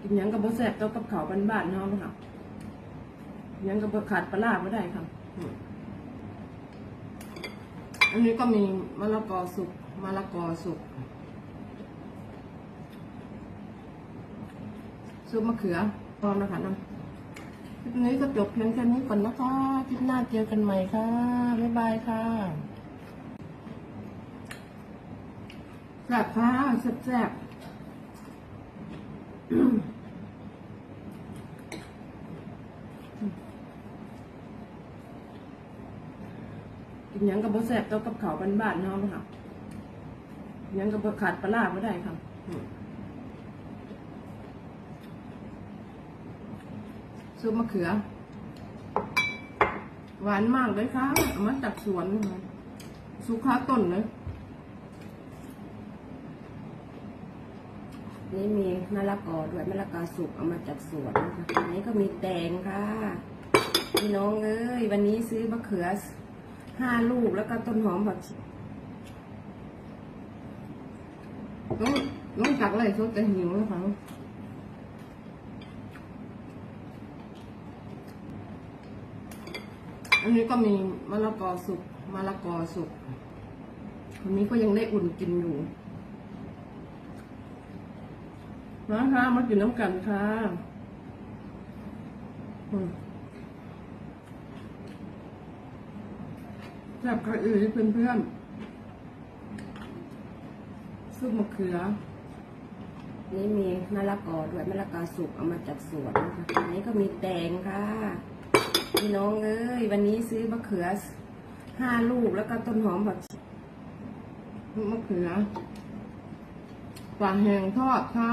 กินยังกับบ่แซ่บต้องกับเขาวบ้านๆเนาะค่ะยังกับบ่ขาดปลาร้าไม่ได้ค่ะอืมอันนี้ก็มีมะละกอสุกมะละกอสุกซุปมะเขือพร้อมนะคะน้ำคลิปนี้ก็จบเพียงแค่นี้ก่อนนะคะคลิปหน้าเจอกันใหม่ค่ะ บ๊ายบายค่ะแซ่บค่ะแซ่บๆ กินยังกับบ่แซบต้อกับเขาบ้านๆเนาะค่ะหยังกับขาดปลาร้าไม่ได้ค่ะอืมซุปมะเขือ หวานมากเลยค่ะเอามาจากสวนนะคะสุขาต้นเลยนี่มีมะละกอด้วยมะละกอสุกเอามาจากสวนนะคะนนี้ก็มีแตงค่ะ พี่น้องเอ้ยวันนี้ซื้อมะเขือ ห้าลูกแล้วก็ต้นหอมผักชีน้องน้องจากอะไรเขาจะหิวนะคะอันนี้ก็มีมะละกอสุกมะละกอสุกคนนี้ก็ยังได้อุ่นกินอยู่มาค่ะมากินน้ำกันค่ะอืม แซ่บกระอือเพื่อนๆซุปมะเขือ นี่มีมะละกอด้วยมะละกอสุกเอามาจากสวนนะคะอันนี้ก็มีแตงค่ะ พี่น้องเอ้ยวันนี้ซื้อมะเขือห้าลูกแล้วก็ต้นหอมผักชีมะเขือปลาแห้งทอดค่ะ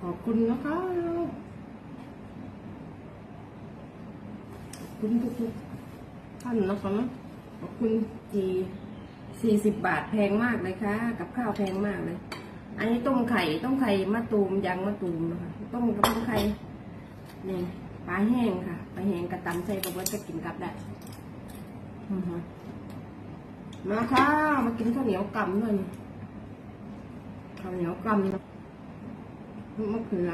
ขอบคุณนะคะขอบ คุณทุกๆท่านนะคะขอบคุณจีสี่สิบบาทแพงมากเลยค่ะ กับข้าวแพงมากเลย อันนี้ต้มไข่ต้มไข่มะตูมยางมะตูมนะคะต้มกับต้มไข่นี่ปลาแห้งค่ะปลาแห้งกระตำใส่กระเบิดจะกินกับได้มาค่ะมากินข้าวเหนียวกำด้วยข้าวเหนียวกำนะมะเขือ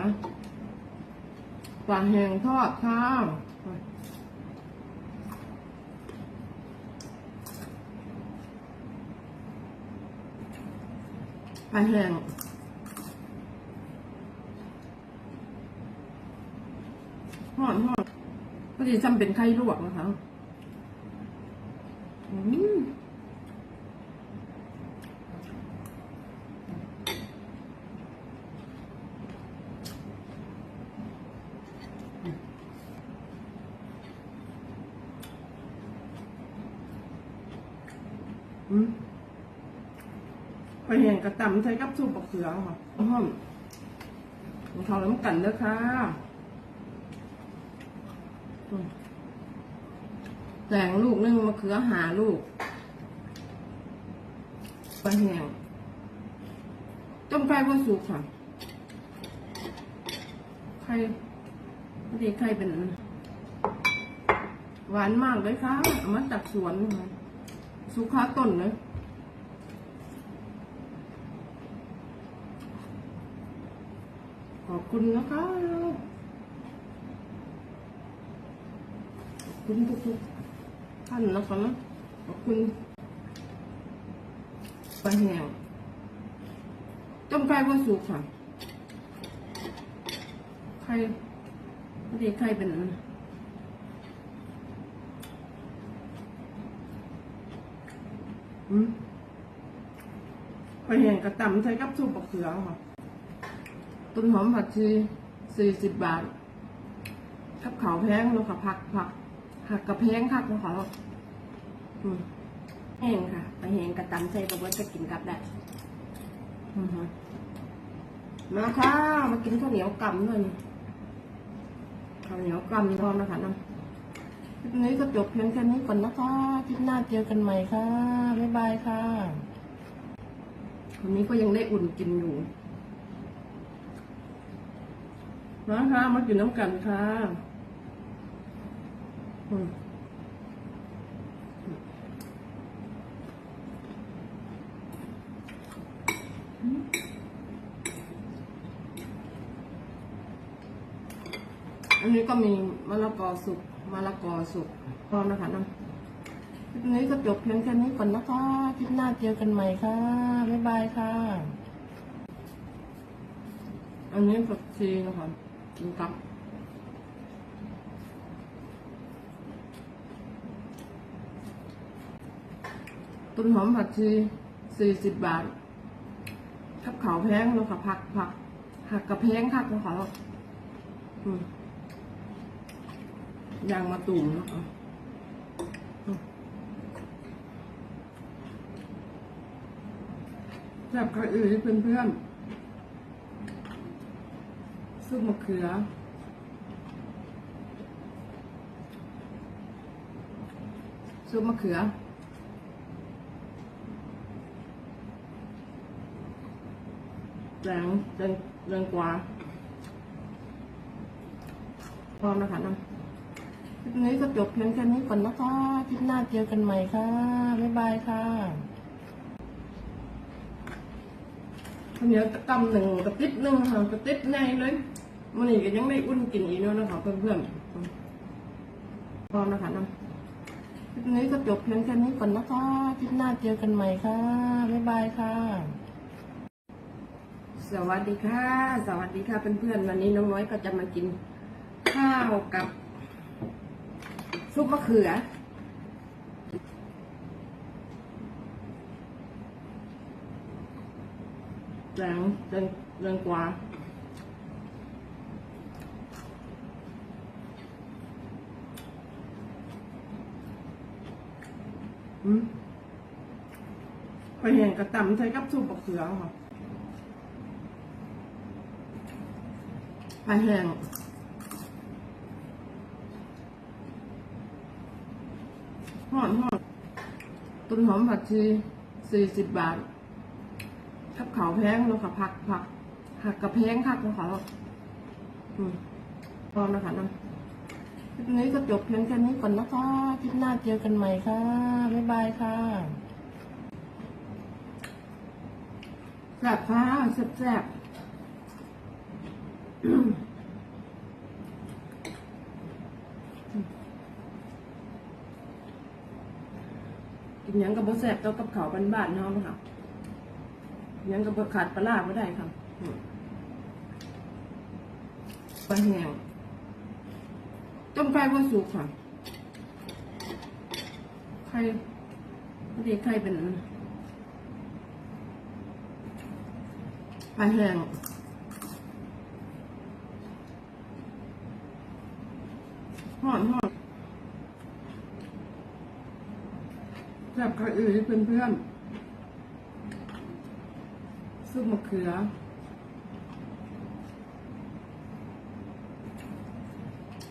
ปลาแห้งทอดค่ะ ปลาแห้งหอดหอดก็จะจำเป็นไข่ลวกนะคะอืม ไปเห็นกระตำใช้กับซุปบะเขือค่ะห้อมของเขาแล้วมันกันเด้อค่ะแตงลูกนึงมะเขือหาลูกปลาแห้งต้มไก่ก็สุกค่ะไข่พอดีไข่เป็น หวานมากเลยค่ะมาจากสวนนะคะสุขาต้นเลย อบคุณนะคะขอบคุณทุกๆท่านนะคะขอบคุณปลาแห้งต้มไก่ก็สุกค่ะไข่พอดีไข่เป็นอันนั้นอืมปแห้งกระตำใช้กับซุปบะเขือค่ะ ต้นหอมผักชีสี่สิบบาท กับเขาแพงแล้วค่ะผักผักหักกระเพงคักนะคะอืมแห้งค่ะไปแห้งกระตำใส่กระเบิดจะกินกับได้มาค่ะ มากินข้าวเหนียวกำด้วยนี่ข้าวเหนียวกำพร้อมนะคะน้ำคลิปนี้ก็จบเพียงแค่นี้ก่อนนะคะคลิปหน้าเจอกันใหม่ค่ะ บ๊ายบายค่ะวันนี้ก็ยังได้อุ่นกินอยู่ มาคะมากินน้ำกันค่ะอันนี้ก็มีมะละกอสุกมะละกอสุกพอนะคะน้องคลิปนี้ก็จบเพียงแค่นี้ก่อนนะคะคลิปหน้าเจอกันใหม่ค่ะ บ๊ายบายค่ะ อันนี้ผักชีนะคะ กินกับต้นหอมผักชีสี่สิบบาทกับเขาแพงแล้วค่ะผักผักผักกระแพงค่ะของเขาอืมยางมาตุ่มนะคะแบบกระอื่นเพื่อนๆ ซุปมะเขือ ซุปมะเขือแรงแรงแรงกว่าพร้อมนะคะน้องคลิปนี้ก็จบเพียงแค่นี้ก่อนนะคะ คลิปหน้าเจอกันใหม่ค่ะ บ๊ายบายค่ะ ข้าวเหนียวตะกำหนึ่งกระติบหนึ่งค่ะกระติบในเลยมันนี่ก็ยังไม่อุ่นกินอีกเนาะนะคะเพื่อนๆพร้อมนะคะน้องคลิปนี้ก็จบเพียงแค่นี้ก่อนนะคะ คลิปหน้าเจอกันใหม่ค่ะ บ๊ายบายค่ะ สวัสดีค่ะ สวัสดีค่ะเพื่อนๆ วันนี้น้องน้อยก็จะมากินข้าวกับซุปมะเขือ แรงแรงแรงกว่า อืมไปเห็นกระตำใช้กับซุปบะเขือค่ะไปแห้งหอมหอมต้นหอมผัดชีสี่สิบบาท กับเขาแพงแล้วค่ะผักผักผักกระแพงค่ะของเขาอืมพร้อมนะคะน้องคลิปนี้ก็จบเพียงแค่นี้ก่อนนะคะคลิปหน้าเจอกันใหม่ค่ะ บ๊ายบายค่ะแซ่บค่ะแซ่บแซ่บกินยังกับบแซ่บเต้ากับเขาบ้านๆเนาะค่ะ ยังก็บ่ขาดปลาร้าไม่ได้ครับปลาแห้งต้มไก่ว่าสุกค่ะไข่ไม่ได้ไข่เป็นปลาแห้งหอมหอมแบบกระอือเพื่อนๆ ซุปมะเขือ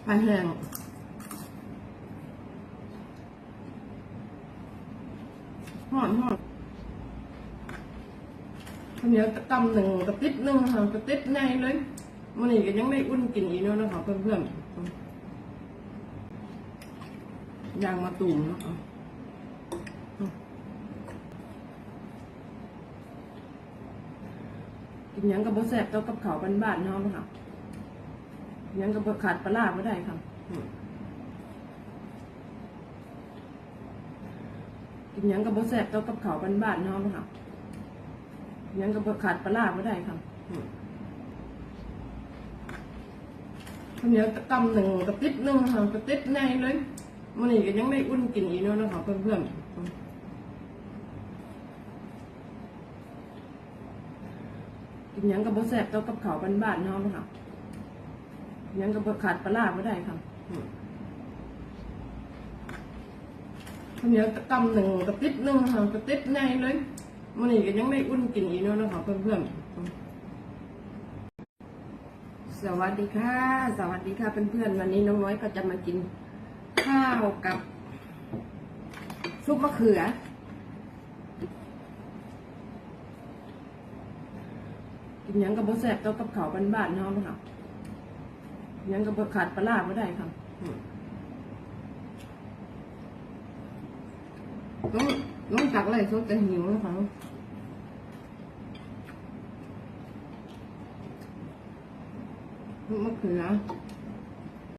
ปลาแห้งหอมหอมข้าวเหนียวตำหนึ่งกระติบหนึ่งค่ะกระติบในเลยมันนี่ก็ยังไม่อุ่นกินอีกเนาะนะคะเพื่อนๆยางมาตุ่มเนาะค่ะ กินยังกับบแซ่บเต้ากับเขาบ้านๆเนาะค่ะยังกับบขาดปลาร้าไม่ได้ค่ะกินยังกับบแซ่บเต้ากับเขาบ้านๆเนาะค่ะยังกับบขาดปลาร้าไม่ได้ค่ะอืมข้าวเหนียวตะกำหนึ่งกระติบหนึ่งค่ะกระติบในเลยมันนี่ก็ยังไม่อุ่นกินอีกเนาะนะคะเพื่อนๆอืม กินยังกับบแซ่บเต้ากับเขาวบ้านๆเนาะค่ะยังกับบขาดปลาไม่ได้ค่ะข้าวเหนียวตะกำหนึ่งกระติบหนึ่งค่ะกระติบในเลยมันนี่ก็ยังไม่อุ่นกินอีกเนาะนะคะเพื่อนๆ สวัสดีค่ะ สวัสดีค่ะเพื่อนๆ วันนี้น้องน้อยก็จะมากินข้าวกับซุปมะเขือ กินหยังกับบแซ่บเต้ากับเขาวบ้านๆเนาะค่ะหยังกับบขาดปลาร้าไม่ได้ค่ะอืมต้องต้องตักอะไรสดแต่หิวนะคะมะเขือ